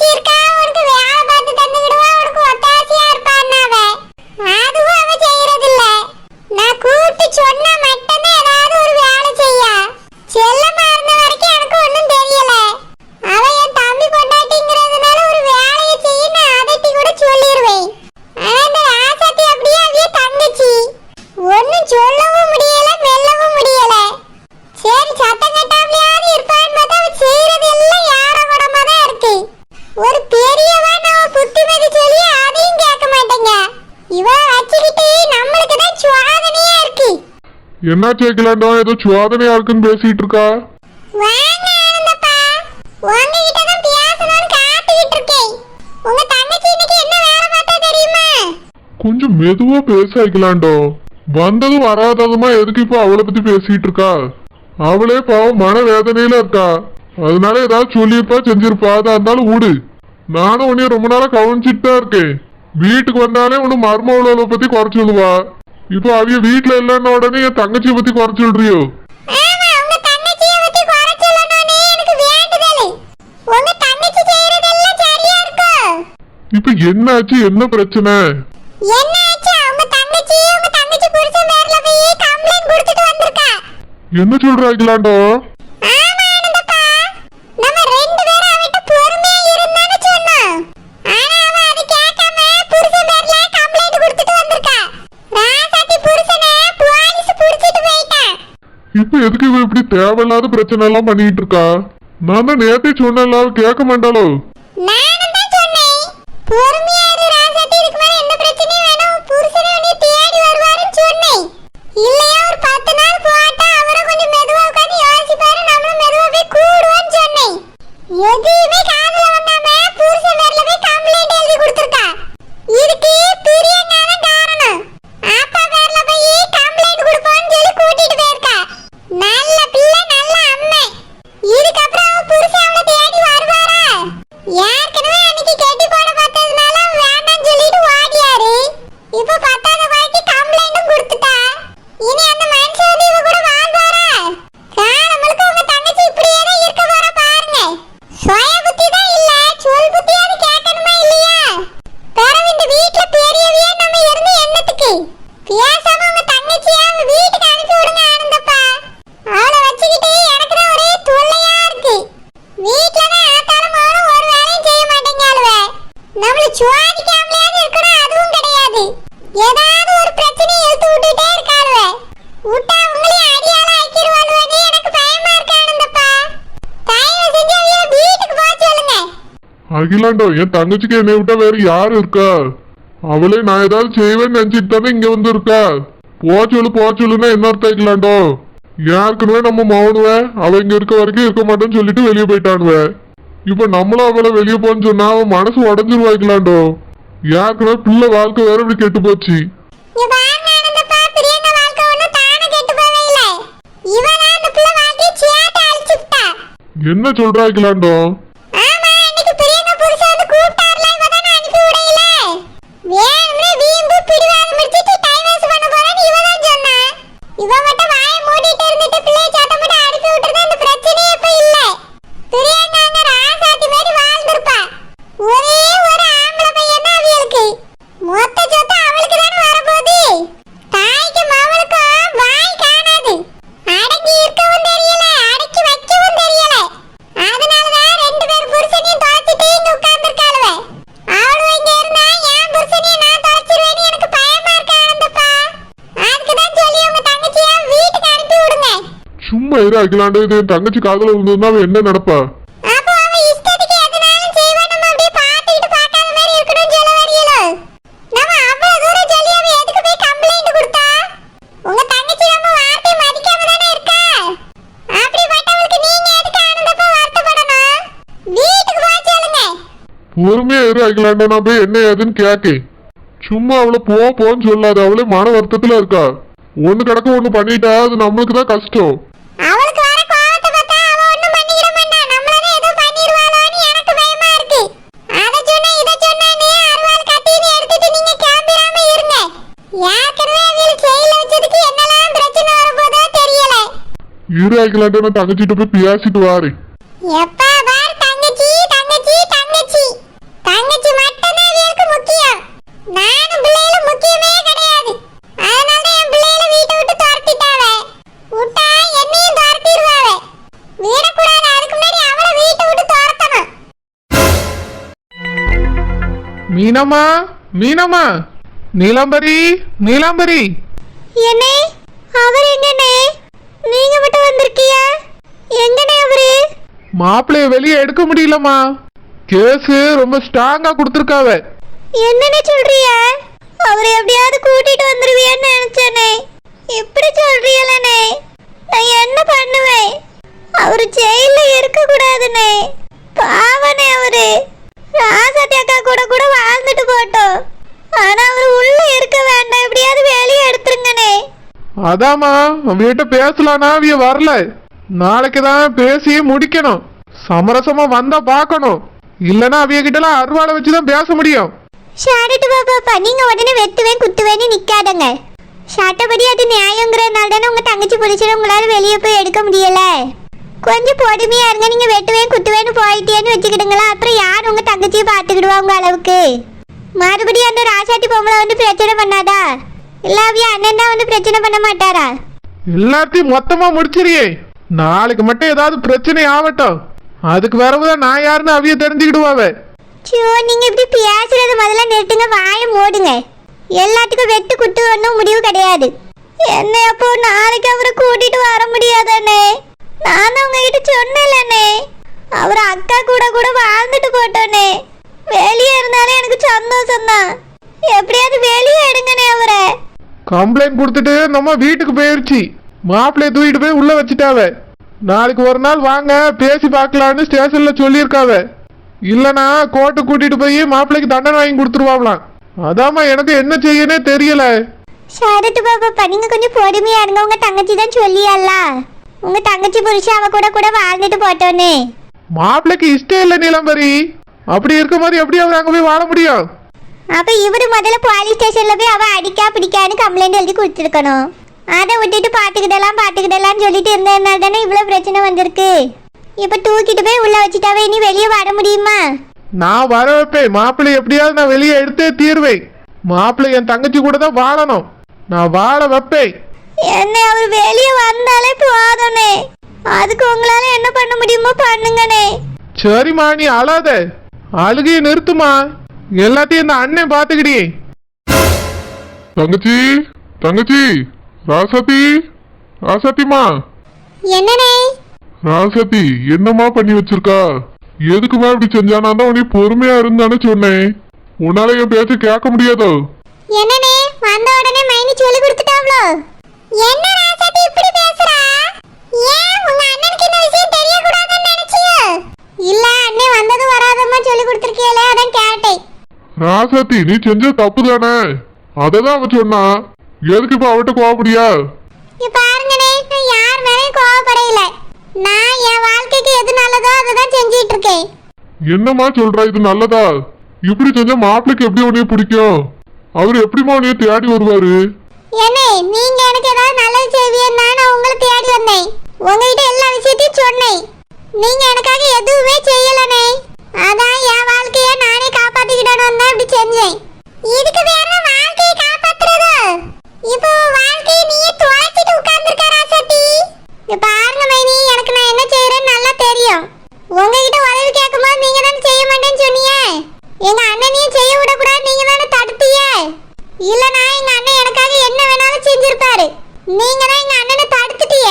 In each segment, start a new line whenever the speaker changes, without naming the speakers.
இருக்கா என்ன கேட்கலாண்டோ ஏதோ சுவாதனையா இருக்குன்னு பேசிட்டு இருக்கா கொஞ்சம் மெதுவா பேச வைக்கலாண்டோ வந்ததும் வராததுமா எதுக்கு இப்போ அவளை பத்தி பேசிட்டு இருக்கா அவளே பாவம் மன வேதனையில இருக்கா. அதனால ஏதாவது சொல்லியிருப்பா செஞ்சிருப்பா. அதா இருந்தாலும் விடு. நானும் உன்னைய ரொம்ப நாளா கவனிச்சிட்டு தான் இருக்கேன். வீட்டுக்கு வந்தாலே உன்னு மருமவளை பத்தி குறை சொல்லுவா. இப்போ அவிய வீட்டுல இல்லைன்ன உடனே என் தங்கச்சியை பத்தி குறை சொல்றியோ?
ஆமா உங்க தங்கச்சியை பத்தி குறை சொல்லணும்னு எனக்கு வேண்டுதல் உங்க தங்கச்சி செய்யறதெல்லாம் சரியா இருக்கும்
இப்ப என்னாச்சு என்ன பிரச்சனை
என்ன ஆச்சு உங்க தங்கச்சி உங்க தங்கச்சி புருஷன் பேர்ல போய் கம்ப்ளைண்ட் கொடுத்துட்டு வந்திருக்கா
என்ன சொல்றாங்களாண்டோ
ஆமா ஆனந்தப்பா நம்ம ரெண்டு பேரும் அவட்ட பொறுமையா இருந்தான்னு சொன்னோம் ஆனா அவ அது கேட்காம புருஷன் பேர்ல கம்ப்ளைண்ட் கொடுத்துட்டு வந்திருக்கா ராசாத்தி புருஷனை போலீஸ் புடிச்சிட்டு போயிட்டான்
இப்ப எதுக்கு இவ இப்படி தேவையில்லாத பிரச்சனை எல்லாம் பண்ணிட்டு இருக்கா நான் தான் நேத்தே சொன்னேன்ல அவ கேட்க மாட்டாளோ
நானும் தான் சொன்னேன் பொறுமையா இரு ராசாத்தி இதுக்கு மேல எந்த பிரச்சனையும் வேணாம் புருஷனை உன்னை தேடி வருவாருன்னு சொன்னேன் இல்லையா ஒரு பத்து நாள் போட்டா அவரை கொஞ்சம் மெதுவா உட்காந்து யோசிப்பாரு நம்மளும் மெதுவா போய் கூடுவோம்னு சொன்னேன் எதையுமே காதுல வாங்காம புருஷன் பேர்ல போய் கம்ப்ளைண்ட் எழுதி கொடுத்துருக்கா இதுக்கு பிரியங்கா தான் காரணம் அப்பா பேர்ல போய் கம்ப்ளைண்ட் கொடுப்போம்னு சொல்லி கூட்டிட்டு போயிருக்கா நல்ல பிள்ளை நல்ல அம்மை இதுக்கப்புறம் அவ புருஷன் அவளை தேடி வருவாரா ஏற்கனவே அன்னைக்கு கெட்டி போட பார்த்ததுனால அவன் வேண்டாம்னு சொல்லிட்டு ஓடியாரு இப்போ பத்தாவது வாய்க்கு கம்ப்ளைண்ட்டும் கொடுத்துட்டா இனி அந்த மனுஷன் வந்து இவ கூட வாழ்வாரா காலம் முழுக்க உங்க தங்கச்சி இப்படியே தான் இருக்க போறா பாருங்க சுய புத்தி தான் இல்ல சொல் புத்தியாவது கேட்கணுமா இல்லையா பிறகு இந்த வீட்ல பெரியவையே நம்ம இருந்து என்னத்துக்கு பேசாம உங்க தங்கச்சியை அவங்க வீட்டுக்கு அனுப்பி விடுங்க ஆனந்தப்பா அவளை வச்சுக்கிட்டு எனக்கு தான் ஒரே தொல்லையா இருக்கு வீட்ல தான் ஆத்தாலும் அவனும் ஒரு வேலையும் செய்ய மாட்டேங்காளுவ நம்மள சுவாதிக்காமலையாவது இருக்கணும் அதுவும் கிடையாது ஏதாவது ஒரு பிரச்சனை இழுத்து விட்டுட்டே இருக்காளுவ. விட்டா உங்களையும் அடியால ஆக்கிடுவாளுவன்னு எனக்கு பயமா இருக்கு தயவு செஞ்சு அவிய வீட்டுக்கு போக சொல்லுங்க.
அகிலாண்டோ என் தங்கச்சிக்கு என்னை விட்டா வேற யாரு இருக்கா? அவளே நான் ஏதாவது செய்வேன்னு நினைச்சிட்டு தானே இங்க வந்து இருக்கா போ சொல்லு போ சொல்லுன்னா என்ன அர்த்தம் அகிலாண்டோ? யாருக்குமே நம்ம மௌனுவேன் அவ இங்க இருக்க வரைக்கும் இருக்க மாட்டேன்னு சொல்லிட்டு வெளியே போயிட்டானுவே. இப்ப நம்மளும் அவளை வெளியே போன்னு சொன்னா அவன் மனசு உடஞ்சிருவாய்க்கலாண்டோ யாருக்குமே பிள்ளை வாழ்க்கை வேற இப்படி கெட்டு போச்சு?
இங்க பாருங்க ஆனந்தப்பா பிரியங்கா வாழ்க்கை ஒண்ணும் தானா கெட்டு போவே இல்ல இவதான் அந்த பிள்ளை வாழ்க்கையை சேட்டை அழிச்சுட்டா
என்ன சொல்றா அகிலாண்டோ
ஆமா இன்னைக்கு பிரியங்கா புருஷன் வந்து கூப்பிட்டார்ல இவ தானே அனுப்பி விடையில வேணும்னே வீம்பு பிடிவாதம் பிடிச்சிட்டு டைம் வேஸ்ட் பண்ண போறேன்னு இவ தான் சொன்னா இவ மட்டும் வாயை மூடிட்டு இருந்துட்டு பிள்ளைய சத்தம் போட்டு அனுப்பி விட்டுறது இந்த பிரச்சனையே இப்ப இல்ல பிரியங்கா அங்க ராசாத்தி மாதிரி வாழ்ந்திருப்பா ஒரே ஒரு ஆம்பளை பையன் தான் அவியலுக்கு மொத்த சொத்து அவளுக்கு தானே வரப்போகுது தாய்க்கு மவளுக்கும் வாய் காணாது அடங்கி இருக்கவும் தெரியல அடக்கி வைக்கவும் தெரியல அதனாலதான் ரெண்டு பேர் புருஷனையும் தொலைச்சிட்டு இங்க உட்கார்ந்துருக்காளுவ அவளும் இங்க இருந்தா என் புருஷனையும் நான் தொலைச்சிருவேன்னு எனக்கு பயமா இருக்கு ஆனந்தப்பா அதுக்கு தான் சொல்லி உங்க தங்கச்சிய வீட்டுக்கு அனுப்பி விடுங்க
சும்மா இரு அகிலாண்டோ இது என் தங்கச்சி காதல விழுந்ததுன்னா அவன் என்ன நடப்பா
அப்போ அவ இஷ்டத்துக்கு எதுனாலும் செய்வா நம்ம அப்படியே பார்த்துக்கிட்டு பார்க்காத மாதிரி இருக்கணும்னு சொல்ல வரீங்களோ நம்ம அவ்வளவு தூரம் சொல்லி அவ எதுக்கு போய் கம்ப்ளைண்ட் கொடுத்தா உங்க தங்கச்சி நம்ம வார்த்தையை மதிக்காம தானே இருக்கா? அப்படிப்பட்டவளுக்கு நீங்க எதுக்கு ஆனந்தப்பா வருத்தப்படணும்? வீட்டுக்கு போக சொல்லுங்க.
பொறுமையா இரு அகிலாண்டோ நான் போய் என்ன ஏதுன்னு கேக்கேன். சும்மா அவளை போ போன்னு சொல்லாத. அவளே மன வருத்தத்துல இருக்கா. ஒண்ணு கிடக்க ஒண்ணு பண்ணிட்டா அது நம்மளுக்கு தான் கஷ்டம். இரு நான் தங்கச்சிட்ட போய் பேசிட்டு வாரு
எப்பா பார் தங்கச்சி தங்கச்சி தங்கச்சி. தங்கச்சி மட்டும்தான் அவளுக்கு முக்கியம். நானும் பிள்ளைகளும் முக்கியமே கிடையாது. அதனால தான் என் பிள்ளைகளை வீட்டை விட்டு துரத்திட்டாவ. விட்டா என்னையும் துரத்திடுவாவ. விடக்கூடாது அதுக்கு முன்னாடி அவளை வீட்டை விட்டு துரத்தணும்.
மீனம்மா மீனம்மா. நீலாம்பரி நீலாம்பரி.
என்னே? அவர் எங்கனே நீங்க மட்டும் வந்திருக்கியா எங்கனே அவரு?
மாப்பிள்ளைய வெளியே எடுக்க முடியலம்மா. கேஸ் ரொம்ப ஸ்ட்ராங்கா கொடுத்துருக்காவ.
என்னன்னு சொல்றியா அவரை எப்படியாவது கூட்டிட்டு வந்துருவியான்னு நினைச்சேனே இப்படி சொல்றீங்களே நான் என்ன பண்ணுவேன் அவரு ஜெயில இருக்க கூடாதுனே பாவனே அவரு ராசாத்தி அக்கா கூட கூட வாழ்ந்துட்டு போட்டோம் ஆனா அவர் உள்ள இருக்க வேண்டாம் எப்படியாவது வெளியே எடுத்துருங்கனே
அதாம்மா வீட்டை பேசலானா அவிய வரல. நாளைக்கு தான் பேசி முடிக்கணும். சமரசமா வந்தா பார்க்கணும். இல்லனா அவிய கிட்டலாம் அருவாளை வச்சு தான் பேச முடியும்.
ஷாரட்டு பாப்பா நீங்க உடனே வெட்டுவேன் குத்துவேன்னு நிக்காதங்க. சட்டப்படி அது நியாயங்கிறதுனால தானே உங்க தங்கச்சி பிடிச்சிட உங்களால வெளியே போய் எடுக்க முடியல. கொஞ்சம் பொறுமையா இருங்க. நீங்க வெட்டுவேன் குத்துவேன்னு போயிட்டேன்னு வச்சுக்கிடுங்களா? அப்புறம் யார் உங்க தங்கச்சியை பார்த்துக்கிடுவா உங்க அளவுக்கு? மறுபடியும் அந்த ராசாட்டி பொம்பளை வந்து பிரச்சனை பண்ணாதா? இல்லாவியா அண்ணன் தான் வந்து பிரச்சனை பண்ண மாட்டாரா?
எல்லாத்தையும் மொத்தமா முடிச்சிரியே நாளைக்கு மட்டும் ஏதாவது பிரச்சனை ஆகட்டும். அதுக்கு வரவுதான் நான் யாருன்னு அவிய தெரிஞ்சுக்கிடுவாவே.
சோ நீங்க இப்படி பேசுறது முதல்ல நிறுத்துங்க வாயை மூடுங்க. எல்லாத்துக்கும் வெட்டு குத்து ஒன்றும் முடிவு கிடையாது. என்ன அப்போ நாளைக்கு அவரை கூட்டிட்டு வர முடியாதானே நான் தான் உங்ககிட்ட சொன்னேன்லண்ணே அவர் அக்கா கூட கூட வாழ்ந்துட்டு போட்டோனே வெளியே இருந்தாலும் எனக்கு சந்தோஷம் தான் எப்படியாவது வெளியே எடுங்கண்ணே அவரை
கம்ப்ளைண்ட் கொடுத்துட்டு நம்ம வீட்டுக்கு போயிருச்சு. மாப்பிள்ளைய தூக்கிட்டு போய் உள்ள வச்சுட்டாவ. நாளைக்கு ஒரு நாள் வாங்க பேசி பார்க்கலான்னு ஸ்டேஷன்ல சொல்லியிருக்காவ. இல்லனா கோர்ட்டு கூட்டிட்டு போய் மாப்பிள்ளைக்கு தண்டனை வாங்கி கொடுத்துருவாங்களாம். அதாம்மா எனக்கு என்ன செய்யனே தெரியல.
ஷரத்து பாப்பா நீங்க கொஞ்சம் பொறுமையா இருங்க. உங்க தங்கச்சி தான் சொல்லியல்ல உங்க தங்கச்சி புருஷன் அவ கூட கூட வாழ்ந்துட்டு போட்டோன்னே.
மாப்பிள்ளைக்கு இஷ்டம் இல்லை நீலம்பரி. அப்படி இருக்கும்போது எப்படி அவர் அங்க போய் வாழ முடியும்?
அப்ப இவரு முதல்ல போலீஸ் ஸ்டேஷன்ல போய் அவ அடிக்கா பிடிக்கான்னு கம்ப்ளைண்ட் எழுதி கொடுத்துருக்கணும். அதை விட்டுட்டு பாத்துக்கிடலாம் பாத்துக்கிடலாம்னு சொல்லிட்டு இருந்ததுனால தானே இவ்வளவு பிரச்சனை வந்திருக்கு. இப்ப தூக்கிட்டு போய் உள்ள வச்சுட்டாவே இனி வெளியே வர முடியுமா?
நான் வர வைப்பேன் மாப்பிள்ளை எப்படியாவது நான் வெளியே எடுத்தே தீர்வேன். மாப்பிள்ளை என் தங்கச்சி கூட தான் வாழணும். நான் வாழ வைப்பேன்.
என்ன அவர் வெளியே வந்தாலே போதனே அதுக்கு உங்களால என்ன பண்ண முடியுமோ பண்ணுங்கனே.
சரிம்மா நீ அழாத. அழுகையை நிறுத்துமா எல்லாத்தையும் இந்த அண்ணன் பாத்துக்கிடியே
தங்கச்சி தங்கச்சி ராசாத்தி ராசாத்திமா
என்னனே
ராசாத்தி என்னம்மா பண்ணி வச்சிருக்கா? எதுக்குமா இப்படி செஞ்சானா தான் உனக்கு பொறுமையா இருந்தானே சொன்னேன். உன்னால என் பேச்ச கேட்க முடியாதோ?
என்னனே வந்த உடனே மைனி சொல்லி கொடுத்துட்டாவ்ளோ? என்ன ராசாத்தி இப்படி பேசுறா? ஏன் உங்க அண்ணனுக்கு இந்த விஷயம் தெரியக்கூடாதுன்னு நினைச்சியோ? இல்ல அண்ணே வந்தது வராதமா சொல்லி கொடுத்துருக்கீங்களே அதான் கேட்டேன்.
ராசாத்தி நீ செஞ்ச தப்பு தானே? அததான் அவ சொன்னா. எதுக்கு இப்ப அவட்ட கோவப்படியா
பாருங்கனே யார் மேலயும் கோவப்படையில. நான் என் வாழ்க்கைக்கு எது நல்லதோ அதை தான் செஞ்சிட்டு இருக்கேன்
என்னம்மா சொல்ற இது நல்லதா? இப்படி செஞ்சா மாப்பிளைக்கு எப்படி உன்னைய பிடிக்கும்? அவர் எப்படிம்மா உன்னைய தேடி வருவாரு?
என்னே நீங்க எனக்கு ஏதாவது நல்லது செய்வீங்கன்னா நான் உங்களை தேடி வந்தேன். உங்ககிட்ட எல்லா விஷயத்தையும் சொன்னேன். நீங்க எனக்காக எதுவுமே செய்யலனே. அதான் என் வாழ்க்கைய நானே இப்படி செஞ்சேன் இதுக்கு வேற வாழ்க்கையை காப்பாத்துறது? இப்போ வாழ்க்கையை நீ துவைச்சிட்டு உட்கார்ந்துருக்க ராசத்தி. இங்க பாருங்க மைனி எனக்கு நான் என்ன செய்யறேன்னு நல்லா தெரியும். உங்ககிட்ட உதவி கேட்கும்போது நீங்க தானே செய்ய மாட்டேன்னு சொன்னீங்க. எங்க அண்ணனையும் செய்ய விடக்கூடாது நீங்க தானே தடுத்தீங்க. இல்லனா எங்க அண்ணன் எனக்காக என்ன வேணாலும் செஞ்சிருப்பாரு. நீங்க தான் எங்க அண்ணனை தடுத்துட்டீங்க.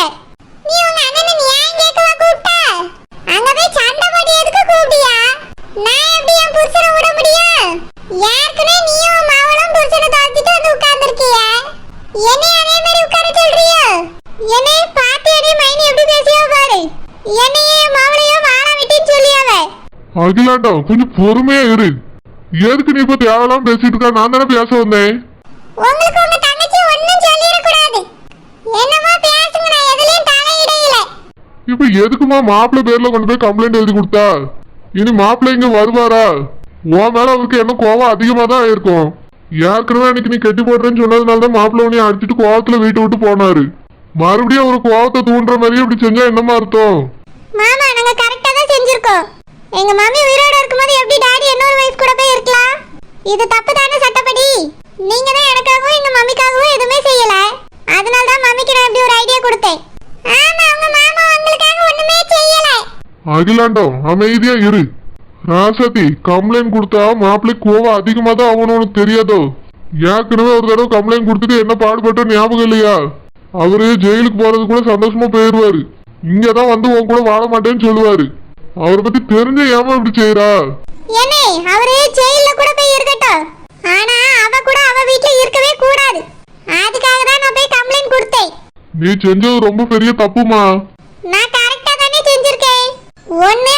நீ உங்க அண்ணனை நியாயம் கேட்கவா கூப்பிட்ட அங்க போய் சண்டை போட்டியதுக்கு கூப்பிட்டியா நான் எப்படி என் புருஷனை விட முடியும் ஏற்கனவே நீயும் உன் மாவளும் புருஷனை தாழ்த்திட்டு வந்து உட்கார்ந்துருக்கிய என்னை அதே மாதிரி உட்கார சொல்றியோ என்னை பார்த்து என்னை மைனி எப்படி பேசியோ பாரு என்னையும் மாவளையும் வாழ விட்டுன்னு சொல்லியாவ
அகிலாண்டம் கொஞ்சம் பொறுமையா இரு. எதுக்கு நீ இப்ப தேவையில்லாம பேசிட்டு இருக்கா? நான் தானே பேச வந்தேன்.
உங்களுக்கு உங்க தங்கச்சி ஒண்ணும் சொல்லிடக்கூடாது. என்னமோ பேசுங்க நான் எதுலயும் தலையிடையில
இப்ப எதுக்குமா மாப்பிள்ளை பேர்ல கொண்டு போய் கம்ப்ளைண்ட் எழுதி கொடுத்தா? இனி மாப்பிள்ளை இங்க வருவாரா? உன் மேல அவருக்கு என்ன கோவம் அதிகமா தான் இருக்கும். ஏற்கனவே அன்னைக்கு நீ கட்டி போடுறேன்னு சொன்னதுனால தான் மாப்பிள்ளை உன்னைய அடிச்சிட்டு கோவத்துல வீட்டை விட்டு போனாரு. மறுபடியும் ஒரு கோவத்தை தூண்டுற மாதிரி இப்படி செஞ்சா என்னமா அர்த்தம்?
மாமா நாங்க கரெக்டா தான் செஞ்சிருக்கோம். எங்க மாமி உயிரோட இருக்கும்போது எப்படி டாடி இன்னொரு வைஃப் கூட போய் இருக்கலாம் இது தப்பு தானே சட்டப்படி? நீங்க தான் எனக்காகவும் எங்க மம்மிக்காகவும் எதுவுமே செய்யல. அதனால தான் மம்மிக்கு நான் இப்படி ஒரு ஐடியா கொடுத்தேன். ஆமா உங்க மாமா உங்களுக்காக ஒண்ணுமே செய்யல.
அகிலாண்டம் அமைதியா இரு. ராசதி கம்ப்ளைண்ட் கொடுத்தா மாப்பிள்ளை கோவம் அதிகமா தான் ஆகணும்னு தெரியாதோ? ஏற்கனவே ஒரு தடவை கம்ப்ளைண்ட் கொடுத்துட்டு என்ன பாடுபட்டோ ஞாபகம் இல்லையா? அவரு ஜெயிலுக்கு போறது கூட சந்தோஷமா போயிருவாரு. இங்கதான் வந்து உன் கூட வாழ மாட்டேன்னு சொல்லுவாரு. அவரை பத்தி தெரிஞ்ச ஏமா இப்படி செய்யறா
ஏனே அவரு ஜெயில்ல கூட போய் இருக்கட்டும். ஆனா அவ கூட அவ வீட்ல இருக்கவே கூடாது. அதுக்காக தான் நான் போய் கம்ப்ளைண்ட் கொடுத்தேன்.
நீ செஞ்சது ரொம்ப பெரிய தப்புமா.
நான் கரெக்டா தானே செஞ்சிருக்கேன். ஒண்ணு